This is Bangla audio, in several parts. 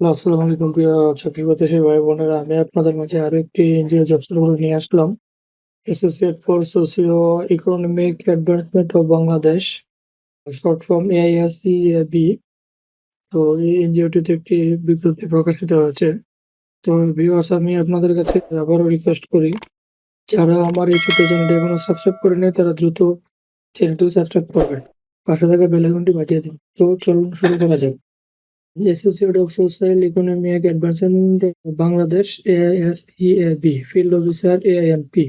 আসসালামু আলাইকুম প্রিয় চাকরি প্রত্যাশী ভাই বোনেরা। আমি আপনাদের মাঝে আরও একটি এনজিও জব সার্কুলার নিয়ে আসলাম। Associate for socio economic advancement of Bangladesh short form AISEAB তো এই এনজিওটিতে একটি বিজ্ঞপ্তি প্রকাশিত হয়েছে। তো ভিউয়ার্স আমি আপনাদের কাছে আবারও রিকোয়েস্ট করি, যারা আমার এই ছোট চ্যানেলটি এখনও সাবস্ক্রাইব করেনি তারা দ্রুত চ্যানেলটি সাবস্ক্রাইব করবেন। পাশে থাকা বেল আইকনটি বাজিয়ে দিন। তো চলুন শুরু করা যাক। Associate of social economic advancement Bangladesh AISEAB field officer AINP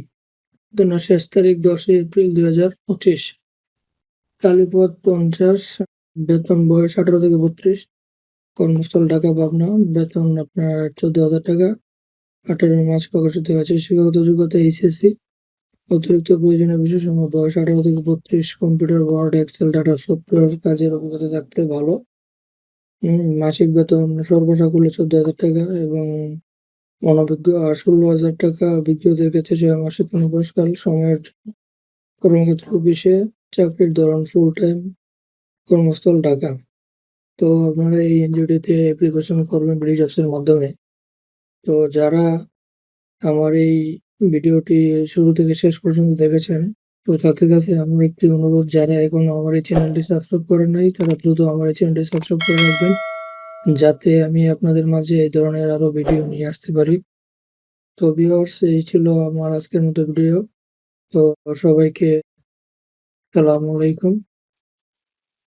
বেতন শেষ তারিখ দশই এপ্রিল দুই হাজার পঁচিশ। কালীপদ পঞ্চাশ, বেতন বয়স আঠারো থেকে বত্রিশ। কর্মস্থল ঢাকা পাবনা, বেতন আপনার চোদ্দ হাজার টাকা। আঠারো মাস প্রকাশিত হয়েছে। শিক্ষাগত যোগ্যতা এইচএসসি অতিরিক্ত প্রয়োজনীয় বিশেষসমূহ বয়স আঠারো থেকে বত্রিশ। Computer word excel data software কাজের অভিজ্ঞতা থাকতে ভালো। হুম, মাসিক বেতন সর্বসাকুল্যে চোদ্দ হাজার টাকা এবং অনভিজ্ঞ আর ষোলো হাজার টাকা অভিজ্ঞদের ক্ষেত্রে ছয় মাসিক পুরস্কার সময়ের জন্য। কর্মক্ষেত্র অফিসে চাকরির ধরন ফুল টাইম কর্মস্থল ঢাকা। তো আপনারা এই এনজিওটিতে অ্যাপ্লিকেশন করবেন ব্রিজ অফিসের মাধ্যমে। তো যারা আমার এই ভিডিওটি শুরু থেকে শেষ পর্যন্ত দেখেছেন তো তাদের কাছে আমার একটি অনুরোধ, যারা এখনও আমার এই চ্যানেলটি সাবস্ক্রাইব করেন নাই, তারা দ্রুত আমার এই চ্যানেলটি সাবস্ক্রাইব করে রাখবেন, যাতে আমি আপনাদের মাঝে এই ধরনের আরও ভিডিও নিয়ে আসতে পারি। তো ভিউয়ার্স এই ছিল আমার আজকের মতো ভিডিও তো সবাইকে সালামু আলাইকুম।